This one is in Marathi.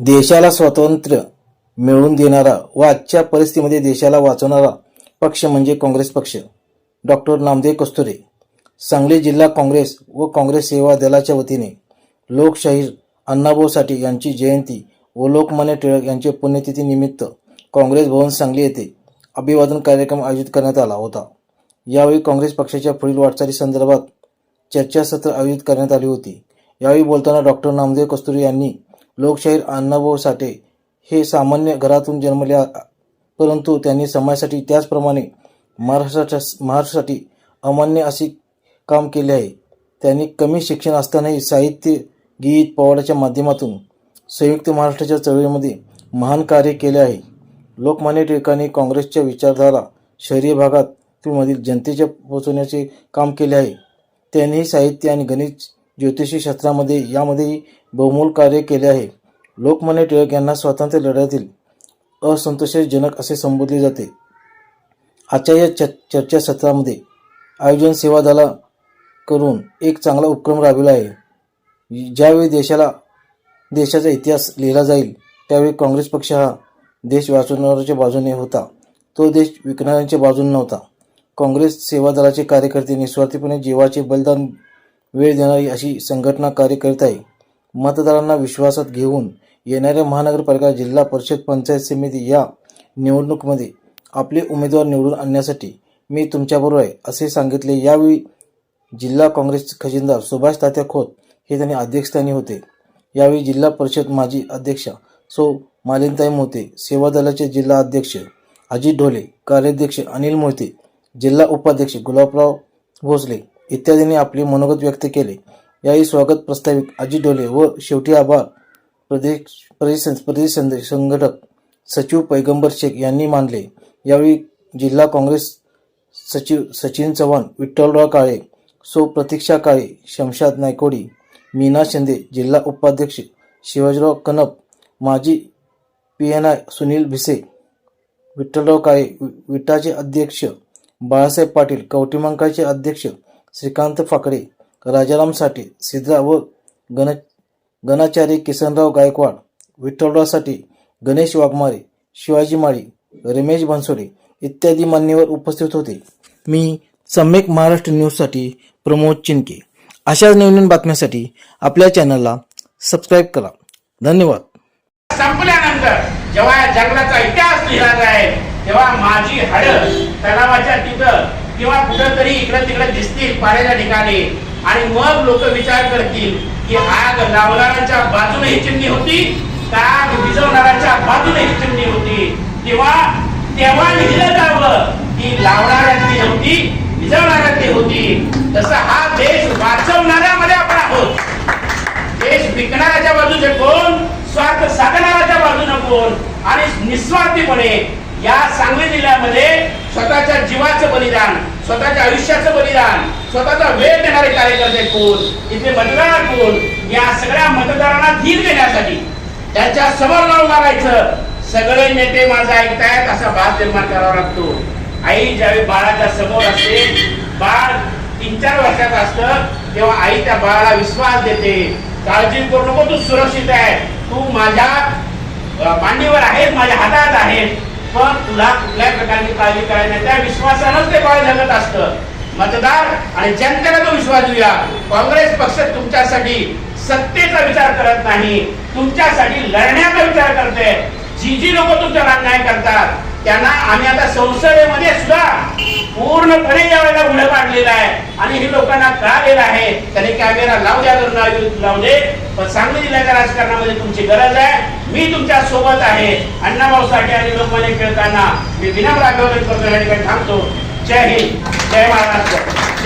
देशाला स्वातंत्र्य मिळवून देणारा व आजच्या परिस्थितीमध्ये देशाला वाचवणारा पक्ष म्हणजे काँग्रेस पक्ष. डॉक्टर नामदेव कस्तुरे सांगली जिल्हा काँग्रेस व काँग्रेस सेवा दलाच्या वतीने लोकशाहीर अण्णाभाऊ साठे यांची जयंती व लोकमान्य टिळक यांचे पुण्यतिथीनिमित्त काँग्रेस भवन सांगली येथे अभिवादन कार्यक्रम आयोजित करण्यात आला होता. यावेळी काँग्रेस पक्षाच्या पुढील वाटचाली संदर्भात चर्चासत्र आयोजित करण्यात आली होती. यावेळी बोलताना डॉक्टर नामदेव कस्तुरी यांनी लोकशाहीर अण्णाभाऊ साठे हे सामान्य घरातून जन्मले परंतु त्यांनी समाजासाठी त्याचप्रमाणे महाराष्ट्राच्या महाराष्ट्रासाठी अमान्य असे काम केले आहे. त्यांनी कमी शिक्षण असतानाही साहित्य गीत पोवाड्याच्या माध्यमातून संयुक्त महाराष्ट्राच्या चळवळीमध्ये महान कार्य केले आहे. लोकमान्य टिळकांनी काँग्रेसच्या विचारधारा शहरी भागात मधील जनतेच्या पोहोचवण्याचे काम केले आहे. त्यांनीही साहित्य आणि गणित ज्योतिषी शास्त्रामध्ये यामध्येही बहुमोल कार्य केले आहे. लोकमान्य टिळक यांना स्वातंत्र्य लढ्यातील असंतोषजनक असे संबोधले जाते. आजच्या या च चर्चासत्रामध्ये आयोजन सेवा दला करून एक चांगला उपक्रम राबविला आहे. ज्यावेळी देशाला देशाचा इतिहास लिहिला जाईल त्यावेळी काँग्रेस पक्ष हा देश वाचवणाऱ्याच्या बाजूने होता. तो देश विकणाऱ्यांच्या बाजूने नव्हता. काँग्रेस सेवा दलाचे कार्यकर्ते निस्वार्थीपणे जीवाचे बलिदान वेळ देणारी अशी संघटना कार्य करीत आहे मतदारांना विश्वासात घेऊन येणाऱ्या महानगरपालिका जिल्हा परिषद पंचायत समिती या निवडणुकीमध्ये आपले उमेदवार निवडून आणण्यासाठी मी तुमच्याबरोबर आहे असे सांगितले. यावेळी जिल्हा काँग्रेस खजिनदार सुभाष तात्या खोत हे त्यांनी अध्यक्षस्थानी होते. यावेळी जिल्हा परिषद माजी अध्यक्षा सो मालिनताई मोते सेवा दलाचे जिल्हा अध्यक्ष अजित ढोले कार्याध्यक्ष अनिल मोहिते जिल्हा उपाध्यक्ष गुलाबराव भोसले इत्यादींनी आपले मनोगत व्यक्त केले. यावेळी स्वागत प्रस्तावित अजित डोले व शेवटी आभार प्रदेश प्रदेश प्रदेश संघटक सचिव पैगंबर शेख यांनी मानले. यावेळी जिल्हा काँग्रेस सचिव सचिन चव्हाण विठ्ठलराव काळे सो प्रतीक्षा काळे शमशाद नायकोडी मीना शिंदे जिल्हा उपाध्यक्ष शिवाजीराव कनप माजी P N I Sunil Bhise Vithalrao Kale विटाचे अध्यक्ष बाळासाहेब पाटील कवटीमंकाळचे अध्यक्ष श्रीकांत फाकडे राजाराम साठे सिद्रा व गण गणाचार्य किसनराव गायकवाड विठ्ठलराव साठे गणेश वाघमारे शिवाजी माळी रमेश बनसोडे इत्यादी मान्यवर उपस्थित होते. मी सम्यक महाराष्ट्र न्यूजसाठी प्रमोद चिनके अशाच नवीन बातम्यांसाठी आपल्या चॅनलला सबस्क्राईब करा. धन्यवाद. संपल्यानंतर जेव्हा या जंगलाचा इतिहास लिहिला जाईल तेव्हा माझी हाड तलावाच्या तिथं किंवा कुठंतरी इकडं तिकडे दिसतील पाण्याच्या ठिकाणी. आणि मग लोक विचार करतील की आग लावणाऱ्यांच्या बाजूने ही चिमणी होती का आग विझवणाऱ्यांच्या बाजूने ही चिमणी होती? तेव्हा तेव्हा लिहिलं जावं की लावणाऱ्यांची होती विझवणाऱ्यांची होती. तसं हा देश वाचवणाऱ्यामध्ये आपण आहोत. देश विकणाऱ्याच्या बाजूने कोण? स्वार्थ साधणाऱ्याच्या बाजूने कोण? आणि निस्वार्थीपणे या सांगली जिल्ह्यामध्ये स्वतःच्या जीवाचं बलिदान स्वतःच्या आयुष्याचं बलिदान स्वतःचा वेळ देणारे कार्यकर्ते कोण इथले मतदार कोण या सगळ्या मतदारांना धीर देण्यासाठी त्यांच्यासमोर जाऊन मारायचं. सगळे नेते माझं ऐकतायत असा भास निर्माण करावा लागतो. आई ज्यावेळी बाळाच्या समोर असते बाळ तीन चार वर्षाचं असतं तेव्हा आई त्या बाळाला विश्वास देते. काळजी करू नको तू सुरक्षित आहे. तू माझ्या अ, मांडीवर आहेस माझ्या हातात आहेस. पण तुला कुठल्या प्रकारची काळजी करायला नाही. त्या विश्वासानंच ते बाळ जगत असतं. मतदार आणि जनतेला तो विश्वास देऊया काँग्रेस पक्ष तुमच्यासाठी सत्तेचा विचार करत नाही. तुमच्यासाठी लढण्याचा विचार करते. जी जी लोक तुमच्यावर अन्याय करतात. त्यांना आम्ही आता संसदेमध्ये सुद्धा पूर्णपणे यावेळेला उघडं पाडलेलं आहे. आणि हे लोकांना कळालेलं आहे. त्यांनी कॅमेरा लावू द्या तर लावू- दे पण सांगली जिल्ह्याच्या राजकारणामध्ये तुमची गरज आहे. मी तुमच्यासोबत आहे. अण्णाभाऊ साठे आणि लोकमान्य खेळताना मी विनम्र अभिवादन करतो या ठिकाणी थांबतो. जय हिंद. जय महाराष्ट्र. जय